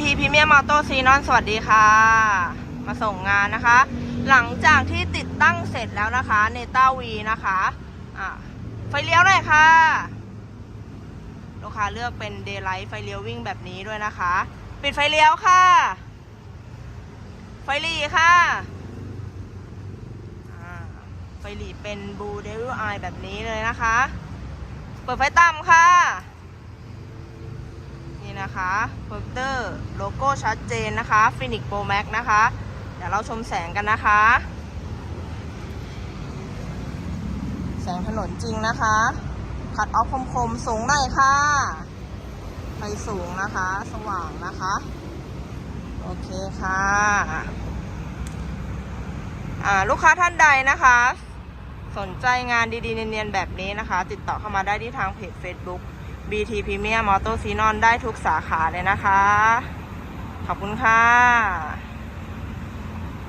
BT Premium Auto c n o n สวัสดีค่ะ มาส่งงานนะคะ หลังจากที่ติดตั้งเสร็จแล้วนะคะเนต้าวีนะคะอะไฟเลี้ยวหน่อยค่ะ ลูกค้าเลือกเป็น Daylight ไฟเลี้ยววิ่งแบบนี้ด้วยนะคะ ปิดไฟเลี้ยวค่ะ ไฟหลีค่ะไฟหลีเป็น Blue Devil Eye แบบนี้เลยนะคะ เปิดไฟต่ำค่ะ นะคะโปรเตอร์โลโก้ชัดเจนนะคะ Phoenix Pro Max นะคะ เดี๋ยวเราชมแสงกันนะคะ แสงถนนจริงนะคะขัดออฟคมๆสูงหน่อยค่ะไฟสูงนะคะ สว่างนะคะ โอเคค่ะอ่าลูกค้าท่านใดนะคะ สนใจงานดีๆ เนียนๆ แบบนี้นะคะ ติดต่อเข้ามาได้ที่ทางเพจ Facebook BT Premium Auto c n o n ได้ทุกสาขาเลยนะคะ ขอบคุณค่ะ